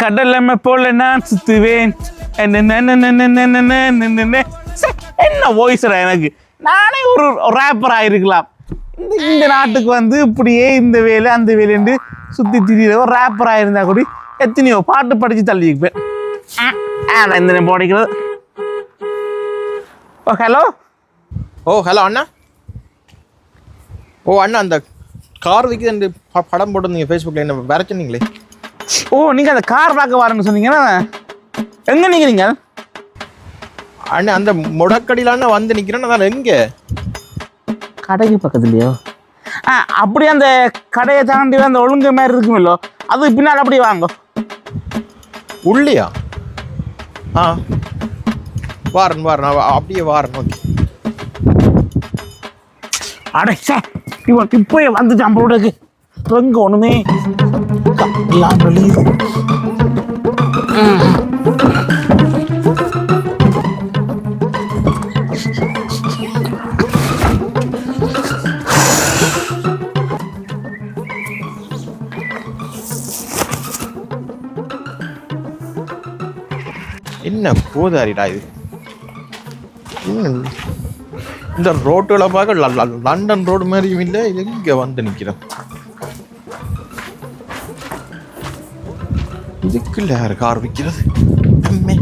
கடலமை போல நான் சுத்துவேன். என்ன வாய்ஸ்ரா எனக்கு? நானே ஒரு ரேப்பர் ஆயிருக்கலாம். இந்த நாட்டுக்கு வந்து இப்படியே இந்த வேலை அந்த வேலைன்னு சுற்றி திரியிற ஒரு ரேப்பர் ஆயிருந்தா கூட எத்தனையோ பாட்டு படித்து தள்ளியிருப்பேன். அதான் இந்த போடிக்கிறது ஓ ஹலோ ஓ ஹலோ அண்ணா. ஓ அண்ணா அந்த கார் விற்கிது படம் போட்டு நீங்கள் ஃபேஸ்புக்கில் என்ன வரைச்சுனீங்களே ஓ நீங்க அந்த கார் பார்க்க வரேன்னு சொன்னீங்கன்னா எங்க நிக்கிறீங்க? அண்ணா அந்த முடக்கடியில் அண்ணா வந்து நிற்கிறேன் நான் எங்கே? கடைக்கு பக்கத்துலயோ? ஆ அப்படி அந்த கடையை தாண்டி அந்த ஒழுங்கு மாதிரி இருக்குமில்லோ அது பின்னால் அப்படி வாங்க. உள்ளியா? ஆ. வாரன் வாரன் அப்படியே வாரன் ஓகே. அடைச்சா இவன் இப்போயே வந்து நம்மளோடக்கு எங்க ஒண்ணுமே? எல்லாம் வெளியுது என்ன போதாரிடா இது? இந்த ரோட்டுகளை பார்க்க லண்டன் ரோடு மாதிரியும் இல்லை இது இங்கே வந்து நிற்கிறேன் இதுக்குள்ள யார் கார் விற்கிறது அம்மே.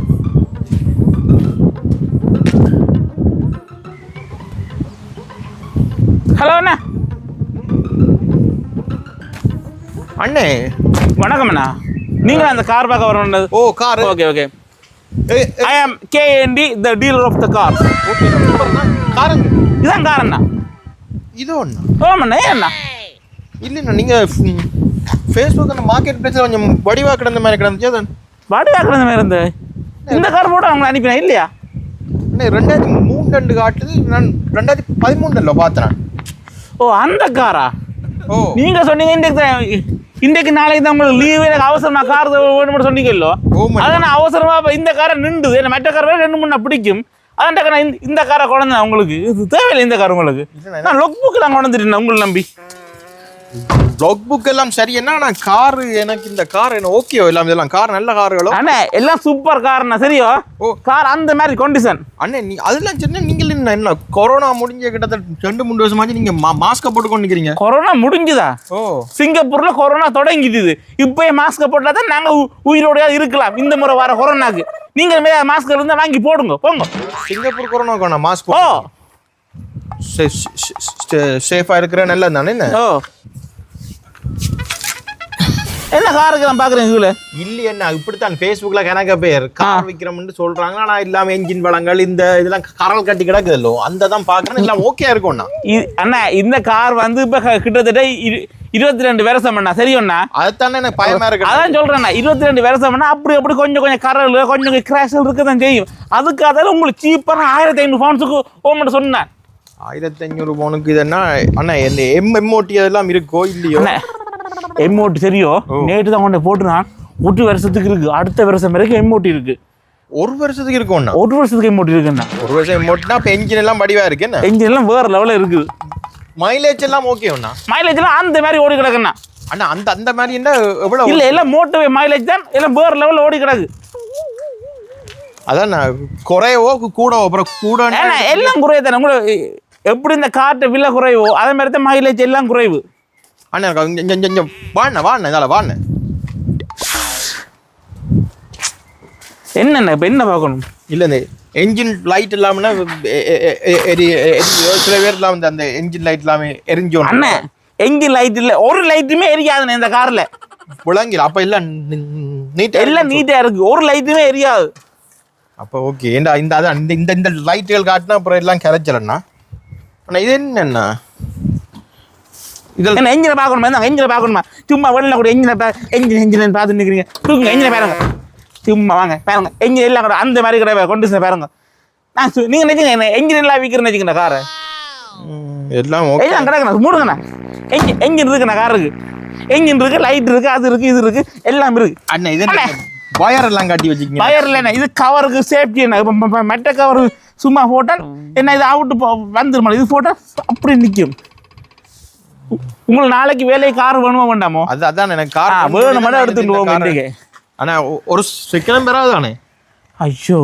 ஹலோ அண்ணா. அண்ணே. வணக்கம் அண்ணா. நீங்க அந்த கார் பார்க்க வரணுன்றது ஓ car. Okay okay. I am KNT the dealer of the car okay காருங்க இதான் கார் அண்ணா. இது ஒன்று ஓமண்ணா ஏன் அண்ணா? இல்லைண்ணா நீங்கள் ஃபேஸ்புக் அந்த மார்க்கெட் பிளேஸில் கொஞ்சம் வடிவாக கிடந்த மாதிரி கிடந்துச்சு? அதான் வாடி வாக்குறது மாதிரி இருந்து இந்த கார் போட்டு அவங்களை அனுப்பினேன் இல்லையா? அண்ணே ரெண்டாயிரத்தி மூணு ரெண்டு காட்டுது. நான் ரெண்டாயிரத்தி பதிமூணுல பார்த்தேன் ஓ அந்த காரா? ஓ. நீங்க சொன்னீங்க இன்றைக்கு தான். இன்றைக்கு நாளைக்கு தான் உங்களுக்கு லீவு எனக்கு அவசரமா கார் வேணும்னு சொன்னீங்கல்லோ? ஓமா. அதான் நான் அவசரமா இப்ப இந்த காரை நின்றுது. என்ன மற்ற கார் வேற ரெண்டு மூணு பிடிக்கும். அதான் நான் இந்த- காரை குழந்தை உங்களுக்கு. இது தேவையில்லை இந்த கார் உங்களுக்கு. நான் லொக் புக்கு நான் குழந்துட்டேன் உங்களை நம்பி. லாக் புக் எல்லாம் சரி என்ன நான் கார் எனக்கு இந்த கார் என்ன ஓகே எல்லாம் இதெல்லாம்? கார் நல்ல கார்களோ அண்ணே எல்லாம் சூப்பர் கார்ண்ணா சரியோ? ஓ. கார் அந்த மாதிரி கண்டிஷன் அண்ணே நீ அதெல்லாம் சின்ன நீங்கள் என்ன என்ன கொரோனா முடிஞ்ச கிட்டத்தட்ட ரெண்டு மூணு வருஷமாச்சு நீங்க மாஸ்கை போட்டு கொண்டு நிக்கிறீங்க. கொரோனா முடிஞ்சுதா? ஓ. சிங்கப்பூர்ல கொரோனா தொடங்கிடுது இப்பயே மாஸ்க் போட்டா தான் நாங்க உயிரோடயா இருக்கலாம். இந்த முறை வர கொரோனாக்கு நீங்க மாஸ்க் இருந்தா வாங்கி போடுங்க போங்க. சிங்கப்பூர் கொரோனா கோணா மாஸ்க் ஓ. சேஃபா இருக்கிற நல்லது தானே ஓ. என்ன காருக்கு நான் பாக்குறேன் இதுல? இல்லையே என்ன இப்படித்தான் ஃபேஸ்புக்ல கணக்க பேர். கார் விற்கிறோம்னு சொல்றாங்க. ஆனா இல்லாம என்ஜின் வளங்கள் இந்த இதெல்லாம் கரல் கட்டி கிடக்குதல்லோ அந்த தான் பாக்குறேன் எல்லாம் ஓகே இருக்கும்ண்ணா. அண்ணா இந்த கார் வந்து இப்ப கிட்டத்தட்ட இரு- இருபத்தி ரெண்டு வருஷம் அண்ணா? சரியண்ணா அதுதானே எனக்கு பயமா இருக்கு. அதான் சொல்றேண்ணா. இருபத்தி ரெண்டு வருஷம் அண்ணா அப்படி அப்படி கொஞ்சம் கொஞ்சம் கரல் கொஞ்சம் கிராஷல் இருக்க தான் செய்யும். அதுக்கு அதால உங்களுக்கு சீப்பான ஆயிரத்தி ஐநூறு பவுன்ஸுக்கு ஓமெண்ட் சொன்னேன். ஆயிரத்தி ஐநூறு பவுனுக்கு இது என்ன? அண்ணா என்ன எம் எம்ஓடி அதெல்லாம் இருக்கோ இல்லையோ? எம்மோட்டி சரியோ நேற்று தான் கொண்டு போட்டு நான் ஒரு வருஷத்துக்கு இருக்கு. அடுத்த வருஷம் வரைக்கும் எம்மோட்டி இருக்கு. ஒரு வருஷத்துக்கு இருக்கும்ண்ணா ஒரு வருஷத்துக்கு எம்மோட்டி இருக்குண்ணா ஒரு வருஷம் எம்ஓட்டினா அப்ப என்ஜின் எல்லாம் வடிவா இருக்கு என்ன? என்ஜின் எல்லாம் வேற லெவலில் இருக்குது. மைலேஜ் எல்லாம் ஓகேண்ணா மைலேஜ் எல்லாம் அந்த மாதிரி ஓடி கிடக்குண்ணா அண்ணா அந்த அந்த மாதிரி என்ன எவ்வளவு? இல்ல எல்லாம் மோட்டோ மைலேஜ் தான். எல்லாம் வேற லெவலில் ஓடி கிடக்கு. அதான் குறையவோ கூடவோ அப்புறம் கூட எல்லாம் குறைவு தானே எப்படி இந்த காட்டு விலை குறைவோ அதே மாதிரி தான் மைலேஜ் எல்லாம் குறைவு. அண்ணா எனக்கு இங்க- இங்க- இங்க- இங்க வாண்ணா வாண்ணா இதால வாண்ணா என்னண்ணா இப்போ என்ன பார்க்கணும்? இல்ல இந்த என்ஜின் லைட் எரி- சில பேர் இல்லாம அந்த என்ஜின் லைட் இல்லாம எரிஞ்சோம் அண்ணே எங்கேயும் லைட் இல்லை ஒரு லைட்டுமே எரியாதுண்ணே இந்த காரில் விளங்கில அப்ப எல்லாம் நீட் எல்லாம் நீட்டாக இருக்கு. ஒரு லைட்டுமே எரியாது. அப்ப ஓகே ஏண்டா இந்த இந்த இந்த இந்த லைட்டுகள் காட்டினா அப்புறம் எல்லாம் கரைச்சலண்ணா அண்ணா இது என்னண்ணா? இதில் என்ன எஞ்சினை பார்க்கணுமா? இருந்தாங்க எஞ்சினை பார்க்கணுமா? சும்மா வெளில கூட எஞ்சினை பா எஞ்சின் எஞ்சின் பார்த்து நிற்கிறீங்க தூக்குங்க எஞ்சினை பாருங்க. சும்மா வாங்க பாருங்க. எஞ்சின் எல்லாம் கூட அந்த மாதிரி கிடையாது. கொண்டு பாருங்க. நான் சு- நீங்க நினைச்சுங்க என்ன எஞ்சின் எல்லாம் விற்கிறேன்னு வச்சுக்கண்ணா காரை எல்லாம் ஓகே எல்லாம் கிடக்குண்ணா மூடுங்கண்ணா. எஞ்சின் எஞ்சின் இருக்குண்ணா கார் இருக்கு எஞ்சின் இருக்கு லைட் இருக்கு அது இருக்கு இது இருக்கு எல்லாம் இருக்கு. அண்ணா இது. வயர் எல்லாம் காட்டி வச்சுக்கீங்க. பயர் இல்லைண்ணா இது கவருக்கு சேஃப்டி என்ன மெட்ட கவர் சும்மா போட்டால் என்ன இது அவுட்டு வந்துருமா? இது போட்டால் அப்படி நிற்கும் உங்களுக்கு நாளைக்கு வேலைக்கு கார் வேணுமா வேண்டாமோ? அது அதான் எனக்கு கார் வேணும் மட்டும் எடுத்துட்டு போங்க இன்றைக்கு ஆனா ஒ- ஒரு செகண்ட் பெறாதானே ஐயோ.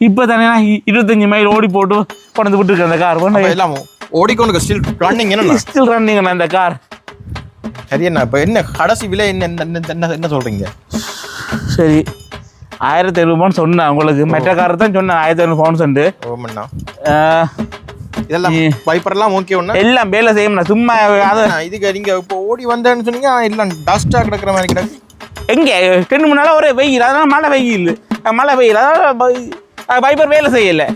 இப்போ தானே இருபத்தஞ்சு மைல் ஓடி போட்டு கொண்டு விட்டுருக்கேன் அந்த கார். அப்ப எல்லாம் ஓடிக்கொண்டு ஸ்டில் ரன்னிங் என்ன ஸ்டில் ரன்னிங் அந்த கார். சரி என்ன இப்போ என்ன கடைசி விலை என்ன என்ன- என்ன சொல்றீங்க? சரி ஆயிரத்தி எழுநூறு சொன்னேன் உங்களுக்கு. மெட்ட கார் தான் சொன்னேன் ஆயிரத்தி உண்டு ஓமண்ணா ஆஹ், இதெல்லாம் நீ- வைப்பர்லாம் ஓகே ஒண்ணா. எல்லாம் வேலை செய்யணும் சும்மா இதுக்கு நீங்க இப்போ ஓடி வந்தேன்னு சொன்னீங்க எல்லாம் டஸ்டா கிடக்குற மாதிரி கிடக்கு. எங்கே? மூணு நாளாக ஒரே வெயில் அதனால மழை வெயில். மழை வெயில். அதனால பைப்பர் வேலை செய்யலை.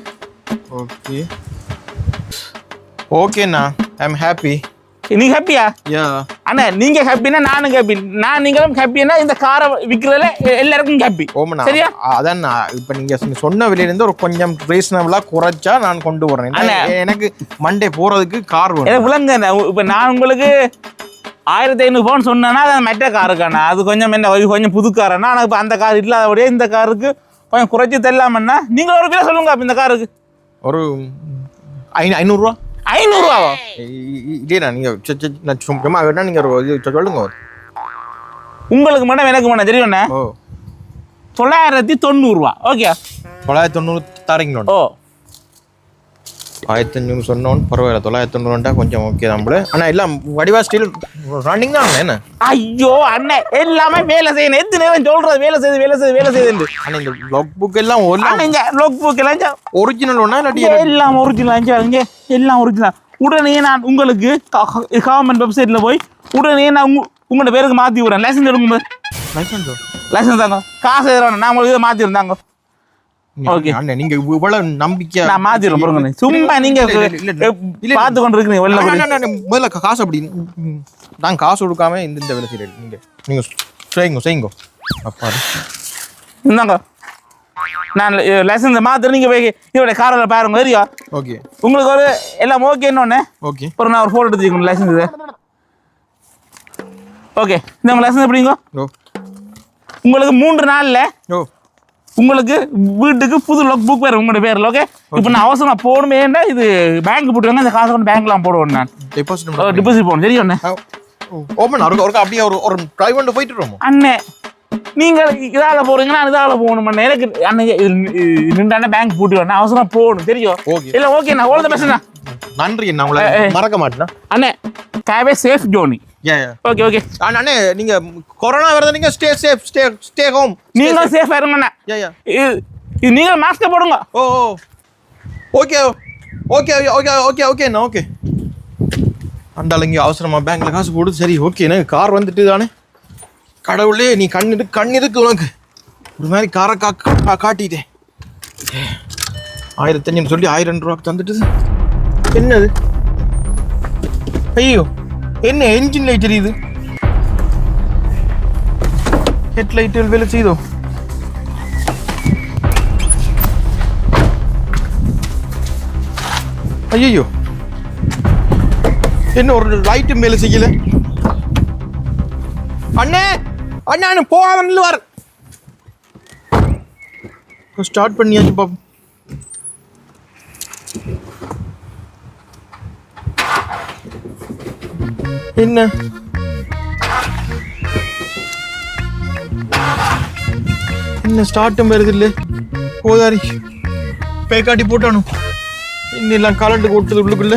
ஓகே ஓகேண்ணா ஐ எம் ஹாப்பி நீங்க ஹாப்பியா யா அண்ணா நீங்க ஹாப்பினா நானும் ஹாப்பி நான் நீங்களும் ஹாப்பினா இந்த காரை விற்கிறதுல எல்லாருக்கும் ஹாப்பி ஓமண்ணா சரியா? அதான் இப்போ நீங்க சொன்ன- விலையிலேருந்து ஒரு கொஞ்சம் ரீசனபிளா குறைச்சா நான் கொண்டு வரேன். எனக்கு மண்டே போறதுக்கு கார் வேணும். எனக்கு விளங்க இப்போ நான் உங்களுக்கு ஆயிரத்தி ஐநூறு பவுன் சொன்னேன்னா அது மெட்ட காருக்காண்ணா அது கொஞ்சம் என்ன கொஞ்சம் புது காரண்ணா ஆனால் இப்போ அந்த கார் இல்லாதபடியே இந்த காருக்கு கொஞ்சம் குறைச்சி தெரியலாமண்ணா நீங்கள் ஒரு விலை சொல்லுங்க அப்ப இந்த காருக்கு ஒரு ஐநூ ஐநூறுரூவா ஐநூறுரூவாவா இல்லையா நீங்க ச- ச- நான் சும்- சும்மா வேணா நீங்க ஒரு இது சொல்லுங்க. உங்களுக்கு மட்டும் எனக்கு மட்டும் தெரியும்ண்ணே ஓ. தொள்ளாயிரத்தி தொண்ணூறுரூவா ஓகே தொள்ளாயிரத்தி தொண்ணூறு தரீங்களோ ஓ. ஆயிரத்தி அஞ்சூறு சொன்னோன்னு பரவாயில்ல. தொள்ளாயிரத்தி தொண்ணூறுண்டா கொஞ்சம் ஓகே தான் போல. ஆனால் எல்லாம் வடிவா ஸ்டில் ரன்னிங் தான் என்ன? ஐயோ அண்ணன் எல்லாமே வேலை செய்யணும். எத்தனை நேரம் சொல்றது? வேலை செய்து வேலை செய்து வேலை செய்யுது ஆனால் இந்த லாக் புக் எல்லாம் அண்ணா லோக் புக் எல்லாம் ஒரிஜினல் ஒன்றா இல்லாட்டி எல்லாம் ஒரிஜினல் எல்லாம் ஒரிஜினல் உடனே நான் உங்களுக்கு கவர்மெண்ட் வெப்சைட்ல போய் உடனே நான் உங்க உங்களோட பேருக்கு மாத்தி விடுறேன். லைசன்ஸ் எடுக்கும் லைசன்ஸ் லைசன்ஸ் தாங்க. காசு நான் உங்களுக்கு மாத்தி இருந்தாங்க நீங்க இவ்வளவு நம்பிக்கை நான் பாருங்க சும்மா நீங்க. பார்த்து கொண்டு இருக்கீங்க முதல்ல காசு அப்படி. நான் காசு கொடுக்காம இந்த இந்த வேலை செய்யறேன். நீங்க நீங்க செய்யுங்க செய்யுங்க. அப்பா. இந்தாங்க. நான் லைசன்ஸ் மாத்திரம் நீங்க போய் இதோட காரில் பாருங்க தெரியா ஓகே உங்களுக்கு ஒரு எல்லாம் ஓகேன்னு ஒன்று ஓகே அப்புறம் நான் ஒரு ஃபோட்டோ எடுத்துக்கணும் லைசன்ஸ் ஓகே இந்த உங்கள் லைசன்ஸ் எப்படிங்க உங்களுக்கு மூன்று நாளில் ஓ. உங்களுக்கு வீட்டுக்கு புது லொக் புக் வேறு உங்களோட பேரில் ஓகே இப்போ நான் அவசரமாக போகணுமேண்டா இது பேங்க் போட்டுருங்க இந்த காசு கொண்டு பேங்க்லாம் போடுவேன் நான். டெபாசிட் டிபாசிட் போகணும் சரியா ஓப்பன் ஒரு ஒரு அப்படியே ஒரு ஒரு டிரைவ் போயிட்டு அண்ணே நீங்கள் இதால் போகிறீங்க நான் இதால் போகணும் அண்ணே? எனக்கு அண்ணே நின்றாண்ணே பேங்க் போட்டு வரணும் அவசரமாக போகணும் தெரியும்? இல்லை ஓகே நான் ஓல்த பேசுண்ணா நன்றி நான் உங்களை மறக்க மாட்டேனா. அண்ணே தேவை சேஃப் ஜோனி ஓகே ஓகே அண்ணே நீங்க கொரோனா வருது நீங்க stay safe stay stay home நீங்களும் சேஃபாக இருங்கண்ணே இது நீங்கள் மாஸ்க்கை போடுங்க. ஓ ஓகே ஓகே ஓகே ஓகே ஓகேண்ணா ஓகே அந்தால இங்கே அவசரமா பேங்க்ல காசு போடு. சரி ஓகே எனக்கு கார் வந்துட்டு தானே. கடவுளே நீ கண் இருக்கு கண் இருக்கு உனக்கு. ஒரு மாதிரி காரை கா காட்டிட்டேன். ஆயிரத்தி அஞ்சூறு சொல்லி ஆயிரம் ரூபாய்க்கு தந்துட்டு என்னது? ஐயோ. என்ன என்ஜின் லைட் எரியுது? ஹெட் லைட்டுகள் வேலை செய்தோ? ஐயோ என்ன ஒரு லைட்டும் வேலை செய்யல? அண்ணே அண்ணா அண்ணா போகாமல் வர ஸ்டார்ட் பண்ணியாச்சு பாப்போம். என்ன என்ன ஸ்டார்ட்டும் வருது இல்லை போதாரி பேக்காட்டி போட்டானு? இன்னெல்லாம் கலண்டு கொடுத்தது உள்ளுக்குள்ள.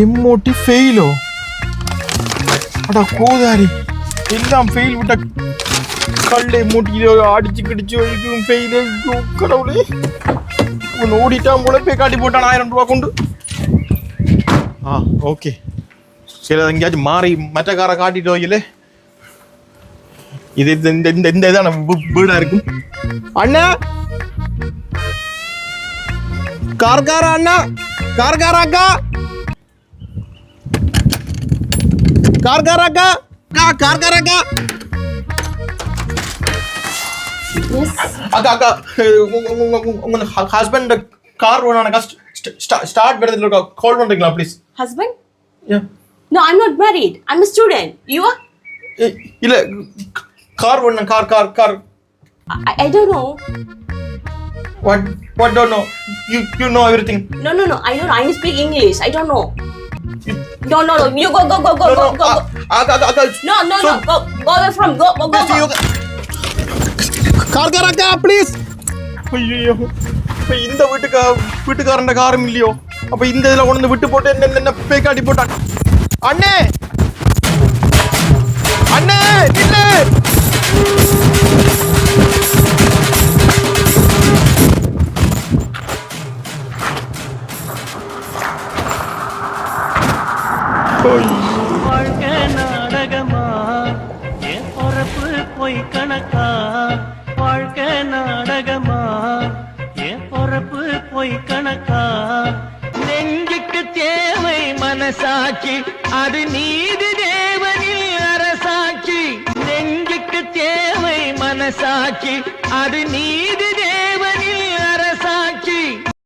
எம்மோட்டி ஃபெயிலோ அடா கோதாரி எல்லாம் ஃபெயில் விட்ட கல்லை மூட்டி அடிச்சு கிடிச்சு வைக்கும் ஃபெயில் ஐயோ கடவுளே. இவன் ஓடிட்டான் போல போய் காட்டி போட்டான் ஆயிரம் ரூபா கொண்டு ஆ ஓகே சரி எங்கேயாச்சும் மாறி மற்ற காரை காட்டிட்டு வைக்கல இது இந்த இந்த இந்த இந்த இதான வீடா இருக்கும் அண்ணா கார்கார அண்ணா கார்கார அக்கா கார்கார அக்கா அக்கா கார்கார அக்கா அக்கா அக்கா உங்க- உங்க- உங்க- உங்க- உங்க ஹஸ்பண்ட் கார் வேணும் அக்கா ஸ்டார்ட் வருது கால் பண்றீங்களா please Husband? No, I'm not married. I'm a student. You are? இல்ல கார் வேணும் car car car I, I don't know. What what don't know you you know everything No, no, no. I don't. I speak English. I don't know. No, no, no. You go, go, go, go, No, go, no, go. uh, go. uh, uh, uh, uh, No, no, so- no. Go, go away from. Go, go, go. Miss, you go. Car car அக்கா please ஐயோ இப்ப இந்த வீட்டுக்கா வீட்டுக்காரண்ட காரம் இல்லையோ? அப்ப இந்த இதுல கொண்டு வந்து விட்டு போட்டு என்ன என்ன பேக்காட்டி போட்டான்? அண்ணே! அண்ணே நில்லு! வாழ்க்கை நாடகமா? என் பொறப்பு பொய் கணக்கா வாழ்க்கை நாடகமா? என் பொறப்பு பொய் கணக்கா? நெஞ்சுக்கு தேவை மனசாட்சி அது நீதி தேவனில் அரசாட்சி. நெஞ்சுக்கு தேவை மனசாட்சி அது நீதி